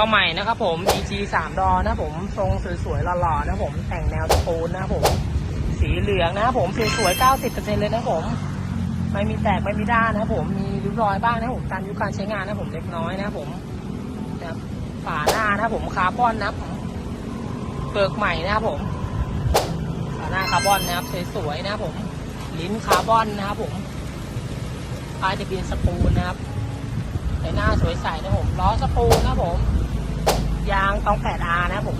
เข้าใหม่นะครับผม EG 3ดอนะครับผมทรงสวยๆหล่อๆนะครับผมแต่งแนวตะปูนนะครับผม สีเหลืองนะครับผมสวยๆ90%เลยนะครับผม ไม่มีแตกไม่มีด้านนะครับผมมีริ้วรอยบ้างนะครับผมตามยุคการใช้งานนะครับผมเล็กน้อยนะครับผมนะฝาหน้านะครับผมคาร์บอนนะครับผมเปลือกใหม่นะครับผมฝาหน้าคาร์บอนนะครับสวยๆนะครับผม ลิ้นคาร์บอนนะครับผมปลายจะเป็นสปูนนะครับใบหน้าสวยใสนะครับผมล้อสปูนนะครับผม ยางตอง 8R นะครับผม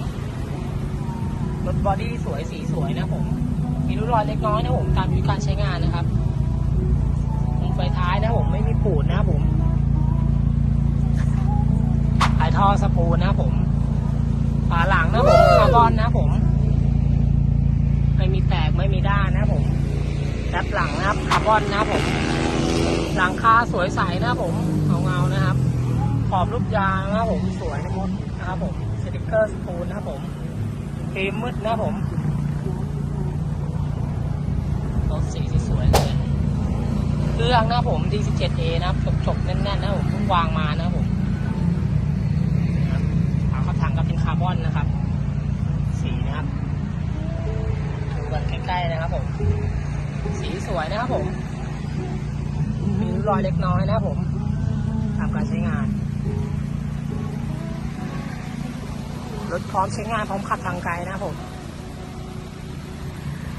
รถบอดี้สวยสีสวยนะผม มีริ้วรอยเล็กน้อยนะผม ตามยุคการใช้งานนะครับไฟท้ายนะผมไม่มีปูดนะผมถ่ายท่อสปูนนะผมฝาหลังนะผมคาร์บอนนะผม ไม่มีแตกไม่มีด้านนะผมแรปหลังนะครับคาร์บอนนะผม หลังคาสวยใสนะครับผมเงาๆนะครับ ขอบรูปยางนะผมสวยนะมด นะครับผมสติกเกอร์สปูนนะครับผมฟิล์มมืดนะครับผมรถสีสวยเลยเครื่องนะครับผม D17A นะครับจบๆแน่นๆนะครับผมเพิ่งวางมานะครับผมนะครับฝาขับถังก็เป็นคาร์บอนนะครับ สีนะครับดูกันใกล้ๆนะครับผม สีสวยนะครับผม มีริ้วรอยเล็กน้อยนะครับผมตามการใช้งาน รถพร้อมใช้งานพร้อมขับทางไกลนะผม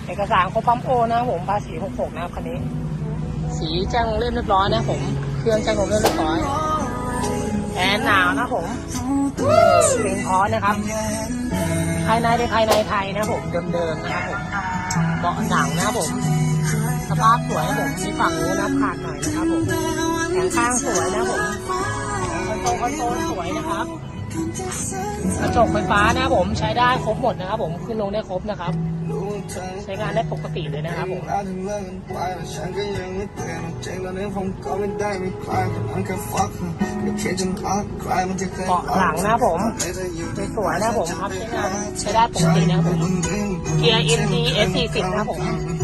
เอกสารครบปั๊มโอนะผมภาษี66นะครับคันนี้ สีแจ้งลงเล่มเรียบร้อยนะผม เครื่องแจ้งลงเล่มเรียบร้อย แอร์หนาวนะผมเป็นพอนะครับ ภายในเป็นภายในไทยนะผม เดิมๆนะครับผมเบาะหนังนะครับผม สภาพสวยนะผมมีฝั่งนู้นนับขาดหน่อยนะครับผมแขนข้างสวยนะผมคอนโซลคอนโซลสวยนะครับ กระจกไฟฟ้านะครับผมใช้ได้ครบหมดนะครับผมขึ้นลงได้ครบนะครับ ใช้งานได้ปกติเลยนะครับผมเบาะหลังนะผมสวยๆนะผมครับใช้งานใช้ได้ปกตินะครับผมเกียร์ NT S40 นะผม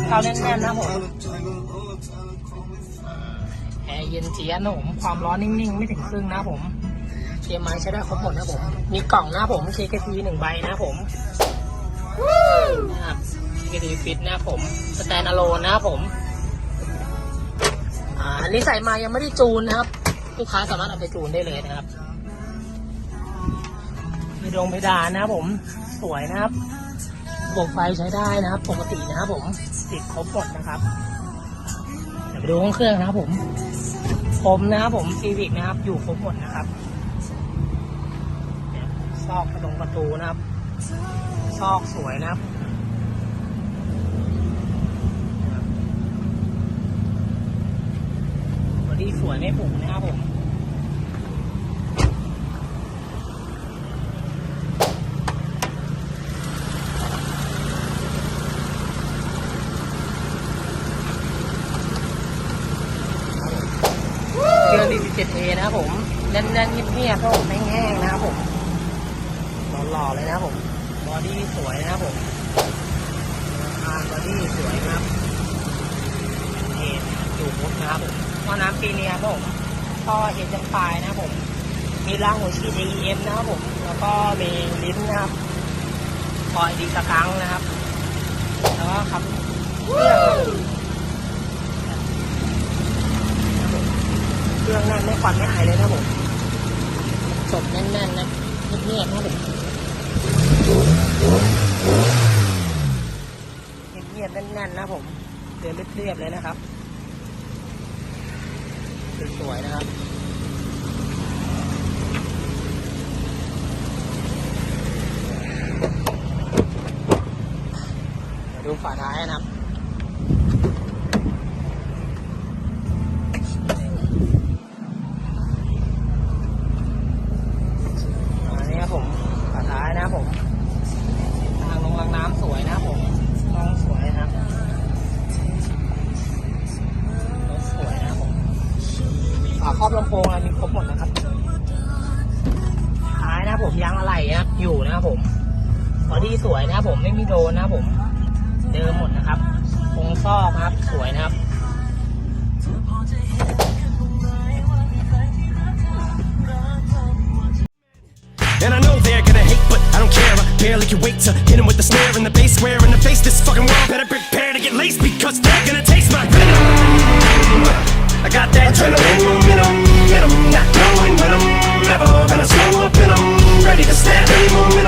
เข้าแน่นๆนะผมแอร์เย็นเจี๊ยบนะผมความร้อนนิ่งๆ ไม่ถึงครึ่งนะผม เกียร์ไม้ใช้ได้ครบหมดนะครับผม มีกล่องนะครับผม KKT หนึ่งใบนะครับผมนะครับ KKT ฟิตนะครับผมสแตนอะโลนนะครับผม อ่าอันนี้ใส่มายังไม่ได้จูนนะครับ ลูกค้าสามารถเอาไปจูนได้เลยนะครับมีดงเพดานนะครับผมสวยนะครับระบบไฟใช้ได้นะครับ ปกตินะครับผมติดครบหมดนะครับเดี๋ยวไปดูห้องเครื่องนะครับผมผมนะครับผมซีวิกนะครับ อยู่ครบหมดนะครับเนี่ย ซอกกระดงประตูนะครับ ซอกสวยนะครับบอดี้สวยไม่ผุนะครับผมเครื่อง D17A นะครับผมแน่นๆเงียบๆครับผมแห้งๆนะครับผม ล่อเลยนะครับผม บอดี้สวยนะครับผมทางบอดี้สวยครับเอ็นอยู่ครบนะครับผมท่อน้ำปีเนียครับผมท่อเห็นจังปลายนะครับผม มีรางหัวฉีด AEM นะครับผม แล้วก็มีลิ้นนะครับคอยดีสกังนะครับ แล้วก็ขับเครื่องครับเครื่องแน่นไม่ควันไม่ไอเลยนะผมจบแน่นๆนะเงียบๆนะผม เงียบๆแน่นๆนะผมเดินเรียบๆเลยนะครับสวยๆนะครับเดี๋ยวดูฝาท้ายนะครับ อบลำโพงอะไรมีครบหมดนะครับท้ายนะผมยางอะไหล่นะครับอยู่นะครับผมบอดี้สวยนะครับผมไม่มีโดนนะครับผม เดิมหมดนะครับโครงซอกครับสวยนะครับ I got that adrenaline momentum, in them, not knowing when I'm ever gonna slow up in them. Ready to snap any momentum.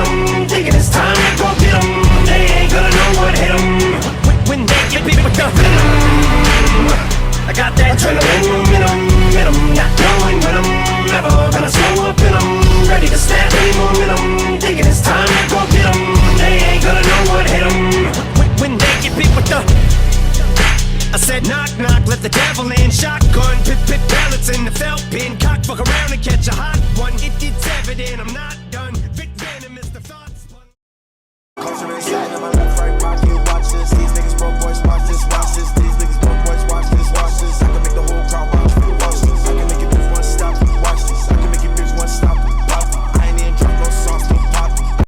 rifle and shotgun, pit pit pellets in the felt pin, Cock fuck around and catch a hot one. It, it's evident I'm not done. Vic Venom is the thoughts.